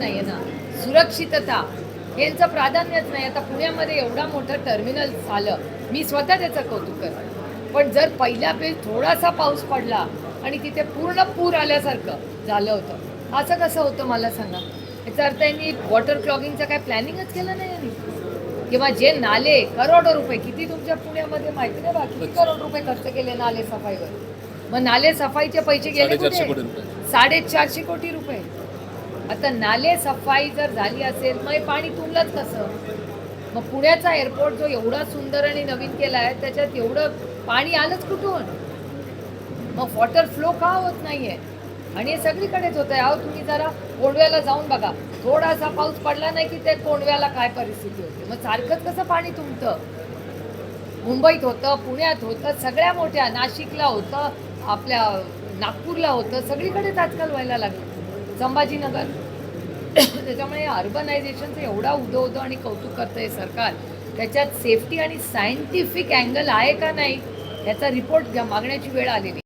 नाही आहे ना. सुरक्षितता. यांचं प्राधान्यच नाही. आता पुण्यामध्ये एवढा मोठं टर्मिनल झालं. मी स्वतः त्याचं कौतुक करते. पण जर पहिल्या वेळेस थोडासा पाऊस पडला आणि तिथे पूर्ण पूर आल्यासारखं झालं होतं. असं कसं होतं मला सांगा? याचा अर्थ यांनी वॉटर क्लॉगिंगचं काय प्लॅनिंगच केलं नाही यांनी? किंवा जे नाले करोडो रुपये किती तुमच्या पुण्यामध्ये माहिती नाही बा किती करोड रुपये खर्च केले नाले सफाईवर? मग नाले सफाईचे पैसे गेले साडेचारशे कोटी रुपये. आता नाले सफाई जर झाली असेल मग हे पाणी तुंबलंच कसं? मग पुण्याचा एअरपोर्ट जो एवढा सुंदर आणि नवीन केला आहे त्याच्यात एवढं पाणी आलंच कुठून? मग वॉटर फ्लो का होत नाहीये? आणि हे सगळीकडेच होत आहे अहो तुम्ही जरा कोंडव्याला जाऊन बघा. थोडासा पाऊस पडला नाही की ते कोंडव्याला काय परिस्थिती होती. मग सारखंच कसं पाणी तुमतं मुंबईत होतं पुण्यात होतं सगळ्या मोठ्या नाशिकला होतं आपल्या नागपूरला होतं सगळीकडेच आजकाल व्हायला लागलं. संभाजीनगर. त्याच्यामुळे अर्बनायझेशनचं एवढा उदो उदो आणि कौतुक करतं आहे सरकार. त्याच्यात सेफ्टी आणि सायंटिफिक अँगल आहे का नाही याचा रिपोर्ट मागण्याची वेळ आलेली.